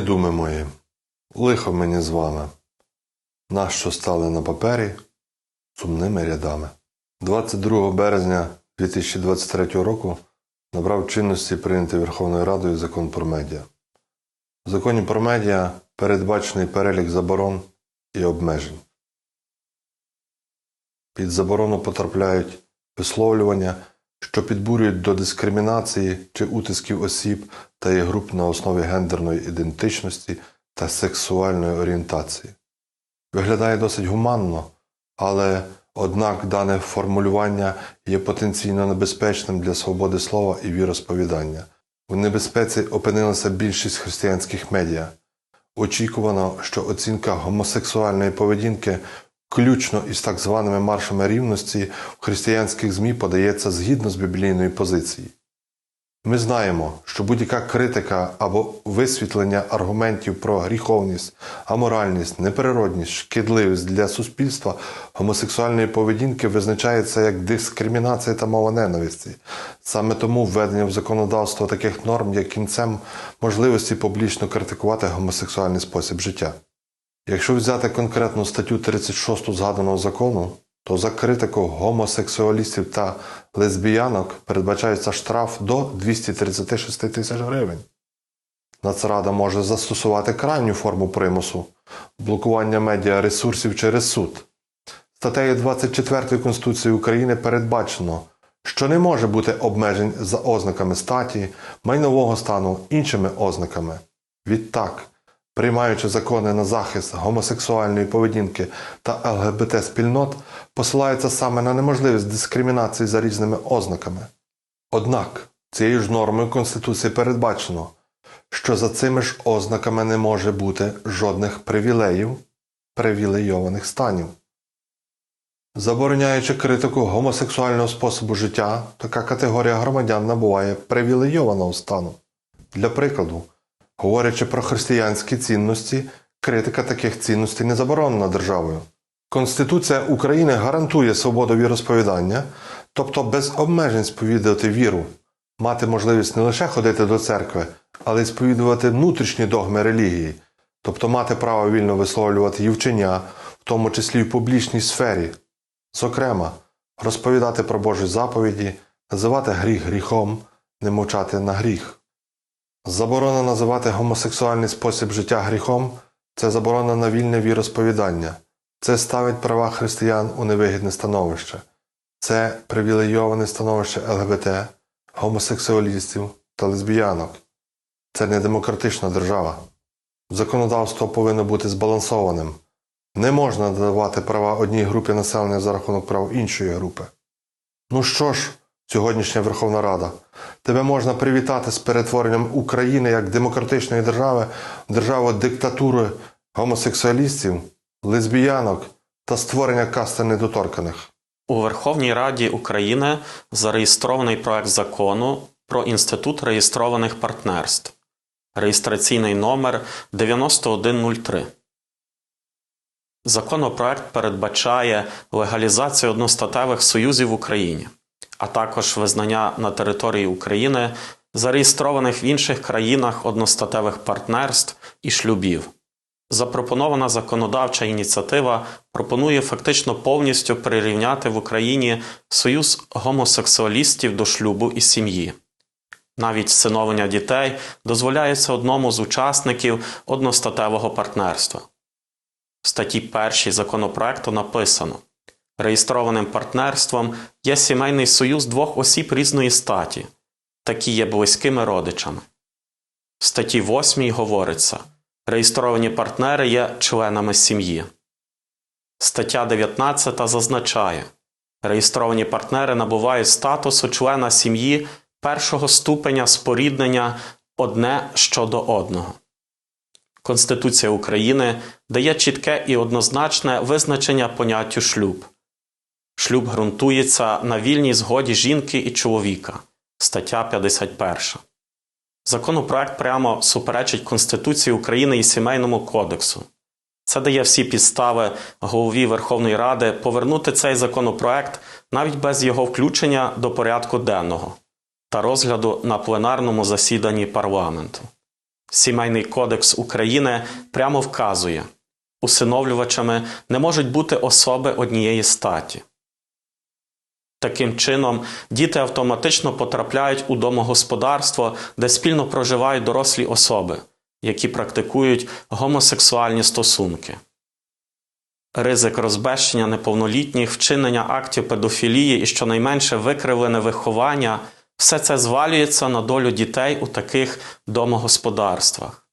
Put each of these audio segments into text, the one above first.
Думи мої, лихо мені з вами, нащо стали на папері сумними рядами. 22 березня 2023 року набрав чинності прийнятий Верховною Радою закон про медіа. В законі про медіа передбачений перелік заборон і обмежень. Під заборону потрапляють висловлювання, що підбурюють до дискримінації чи утисків осіб та їх груп на основі гендерної ідентичності та сексуальної орієнтації. Виглядає досить гуманно, але однак дане формулювання є потенційно небезпечним для свободи слова і віросповідання. У небезпеці опинилася більшість християнських медіа. Очікувано, що оцінка гомосексуальної поведінки, включно із так званими маршами рівності, в християнських ЗМІ подається згідно з біблійною позицією. Ми знаємо, що будь-яка критика або висвітлення аргументів про гріховність, аморальність, неприродність, шкідливість для суспільства гомосексуальної поведінки визначається як дискримінація та мова ненависті. Саме тому введення в законодавство таких норм є кінцем можливості публічно критикувати гомосексуальний спосіб життя. Якщо взяти конкретну статтю 36 згаданого закону, то за критику гомосексуалістів та лесбіянок передбачається штраф до 236 тисяч гривень. Нацрада може застосувати крайню форму примусу блокування медіа ресурсів через суд. Статтею 24 Конституції України передбачено, що не може бути обмежень за ознаками статі, майнового стану, іншими ознаками. Відтак, приймаючи закони на захист гомосексуальної поведінки та ЛГБТ спільнот, посилається саме на неможливість дискримінації за різними ознаками. Однак цією ж нормою Конституції передбачено, що за цими ж ознаками не може бути жодних привілеїв, привілейованих станів. Забороняючи критику гомосексуального способу життя, така категорія громадян набуває привілейованого стану. Для прикладу, говорячи про християнські цінності, критика таких цінностей не заборонена державою. Конституція України гарантує свободу віросповідання, тобто без обмежень сповідувати віру, мати можливість не лише ходити до церкви, але й сповідувати внутрішні догми релігії, тобто мати право вільно висловлювати вчення, в тому числі в публічній сфері, зокрема, розповідати про Божі заповіді, називати гріх гріхом, не мовчати на гріх. Заборона називати гомосексуальний спосіб життя гріхом це заборона на вільне віросповідання. Це ставить права християн у невигідне становище. Це привілейоване становище ЛГБТ, гомосексуалістів та лесбіянок. Це не демократична держава. Законодавство повинно бути збалансованим. Не можна надавати права одній групі населення за рахунок прав іншої групи. Ну що ж, сьогоднішня Верховна Рада, тебе можна привітати з перетворенням України як демократичної держави державу диктатури гомосексуалістів, лесбіянок та створення касти недоторканих. У Верховній Раді України зареєстрований проект закону про інститут реєстрованих партнерств. Реєстраційний номер 9103. Законопроект передбачає легалізацію одностатевих союзів в Україні, а також визнання на території України зареєстрованих в інших країнах одностатевих партнерств і шлюбів. Запропонована законодавча ініціатива пропонує фактично повністю прирівняти в Україні союз гомосексуалістів до шлюбу і сім'ї. Навіть всиновлення дітей дозволяється одному з учасників одностатевого партнерства. В статті 1 законопроекту написано: реєстрованим партнерством є сімейний союз двох осіб різної статі, такі є близькими родичами. В статті 8 говориться. Реєстровані партнери є членами сім'ї. Стаття 19 зазначає, реєстровані партнери набувають статусу члена сім'ї першого ступеня споріднення одне щодо одного. Конституція України дає чітке і однозначне визначення поняттю шлюб. Шлюб ґрунтується на вільній згоді жінки і чоловіка. Стаття 51. Законопроект прямо суперечить Конституції України і Сімейному кодексу. Це дає всі підстави голові Верховної Ради повернути цей законопроект навіть без його включення до порядку денного та розгляду на пленарному засіданні парламенту. Сімейний кодекс України прямо вказує, усиновлювачами не можуть бути особи однієї статі. Таким чином, діти автоматично потрапляють у домогосподарство, де спільно проживають дорослі особи, які практикують гомосексуальні стосунки. Ризик розбещення неповнолітніх, вчинення актів педофілії і щонайменше викривлене виховання все це звалюється на долю дітей у таких домогосподарствах.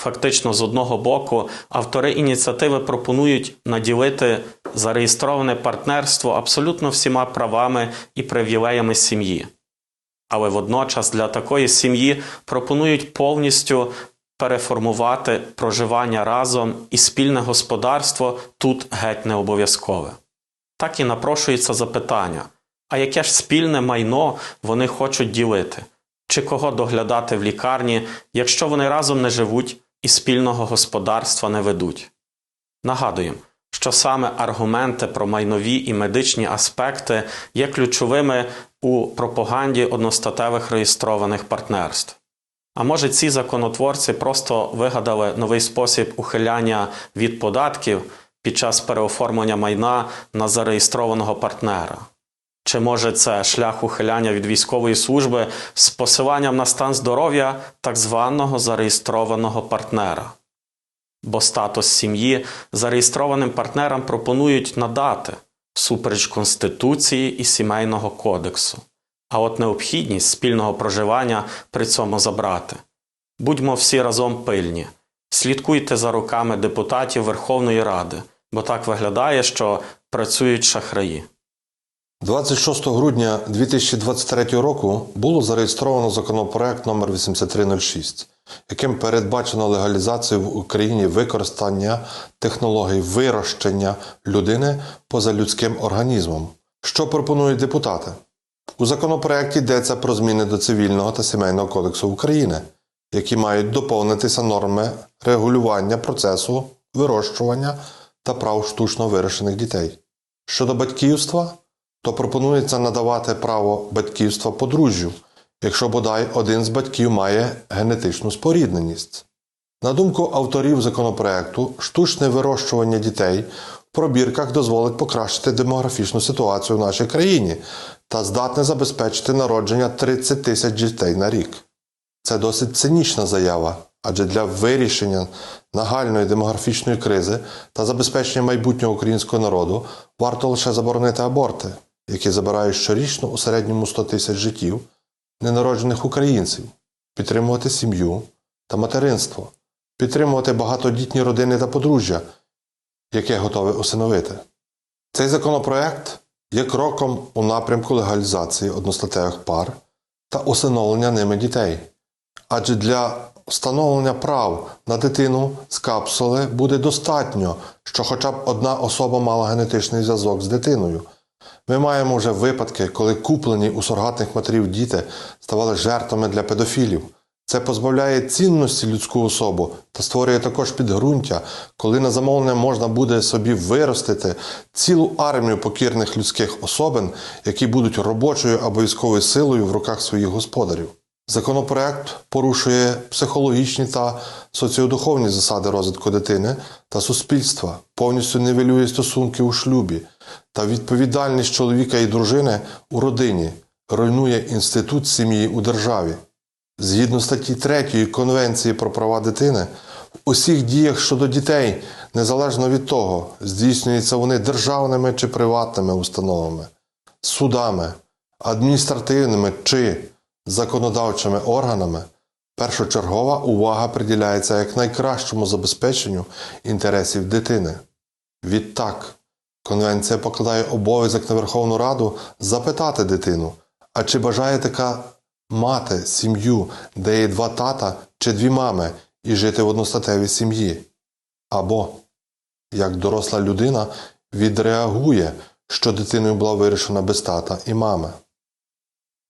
Фактично, з одного боку, автори ініціативи пропонують наділити зареєстроване партнерство абсолютно всіма правами і привілеями сім'ї. Але водночас для такої сім'ї пропонують повністю переформувати проживання разом і спільне господарство тут геть не обов'язкове. Так і напрошується запитання: а яке ж спільне майно вони хочуть ділити? Чи кого доглядати в лікарні, якщо вони разом не живуть і спільного господарства не ведуть? Нагадуємо, що саме аргументи про майнові і медичні аспекти є ключовими у пропаганді одностатевих реєстрованих партнерств. А може, ці законотворці просто вигадали новий спосіб ухиляння від податків під час переоформлення майна на зареєстрованого партнера? Чи може це шлях ухиляння від військової служби з посиланням на стан здоров'я так званого зареєстрованого партнера? Бо статус сім'ї зареєстрованим партнерам пропонують надати супереч Конституції і Сімейного кодексу, а от необхідність спільного проживання при цьому забрати. Будьмо всі разом пильні, слідкуйте за руками депутатів Верховної Ради, бо так виглядає, що працюють шахраї. 26 грудня 2023 року було зареєстровано законопроект номер 8306, яким передбачено легалізацію в Україні використання технологій вирощення людини поза людським організмом. Що пропонують депутати? У законопроекті йдеться про зміни до цивільного та сімейного кодексу України, які мають доповнитися норми регулювання процесу вирощування та прав штучно вирощених дітей. Щодо батьківства, то пропонується надавати право батьківства подружжю, якщо бодай один з батьків має генетичну спорідненість. На думку авторів законопроекту, штучне вирощування дітей в пробірках дозволить покращити демографічну ситуацію в нашій країні та здатне забезпечити народження 30 тисяч дітей на рік. Це досить цинічна заява, адже для вирішення нагальної демографічної кризи та забезпечення майбутнього українського народу варто лише заборонити аборти, які забирають щорічно у середньому 100 тисяч життів ненароджених українців, підтримувати сім'ю та материнство, підтримувати багатодітні родини та подружжя, яке готове усиновити. Цей законопроект є кроком у напрямку легалізації одностатевих пар та усиновлення ними дітей. Адже для встановлення прав на дитину з капсули буде достатньо, що хоча б одна особа мала генетичний зв'язок з дитиною. Ми маємо вже випадки, коли куплені у сургатних матерів діти ставали жертвами для педофілів. Це позбавляє цінності людську особу та створює також підґрунтя, коли на замовлення можна буде собі виростити цілу армію покірних людських особин, які будуть робочою або військовою силою в руках своїх господарів. Законопроект порушує психологічні та соціодуховні засади розвитку дитини та суспільства, повністю нівелює стосунки у шлюбі та відповідальність чоловіка і дружини у родині, руйнує інститут сім'ї у державі. Згідно статті 3 Конвенції про права дитини, в усіх діях щодо дітей, незалежно від того, здійснюються вони державними чи приватними установами, судами, адміністративними чи законодавчими органами, першочергова увага приділяється як найкращому забезпеченню інтересів дитини. Відтак, Конвенція покладає обов'язок на Верховну Раду запитати дитину, а чи бажає така мати сім'ю, де є два тата чи дві мами, і жити в одностатевій сім'ї? Або як доросла людина відреагує, що дитиною була вирішена без тата і мами.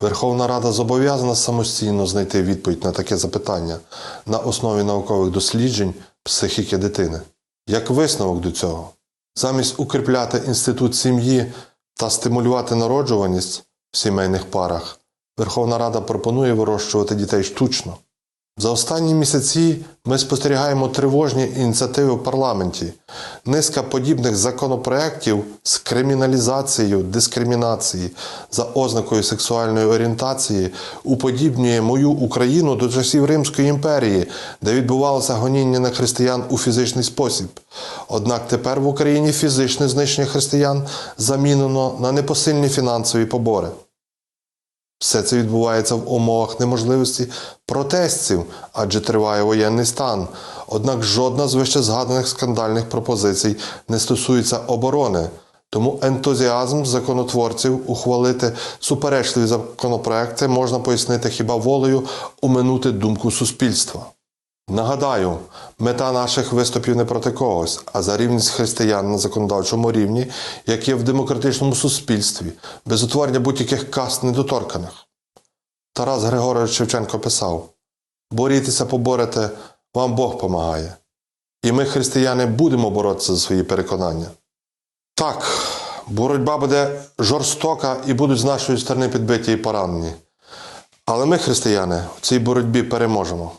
Верховна Рада зобов'язана самостійно знайти відповідь на таке запитання на основі наукових досліджень психіки дитини. Як висновок до цього, замість укріпляти інститут сім'ї та стимулювати народжуваність в сімейних парах, Верховна Рада пропонує вирощувати дітей штучно. За останні місяці ми спостерігаємо тривожні ініціативи в парламенті. Низка подібних законопроєктів з криміналізацією дискримінації за ознакою сексуальної орієнтації уподібнює мою Україну до часів Римської імперії, де відбувалося гоніння на християн у фізичний спосіб. Однак тепер в Україні фізичне знищення християн замінено на непосильні фінансові побори. Все це відбувається в умовах неможливості протестів, адже триває воєнний стан. Однак жодна з вище згаданих скандальних пропозицій не стосується оборони. Тому ентузіазм законотворців ухвалити суперечливі законопроекти можна пояснити хіба волею уминути думку суспільства. Нагадаю, мета наших виступів не проти когось, а за рівність християн на законодавчому рівні, як є в демократичному суспільстві, без утворення будь-яких каст недоторканих. Тарас Григорович Шевченко писав: борітеся, поборете, вам Бог помагає. І ми, християни, будемо боротися за свої переконання. Так, боротьба буде жорстока і будуть з нашої сторони підбиті і поранені. Але ми, християни, в цій боротьбі переможемо.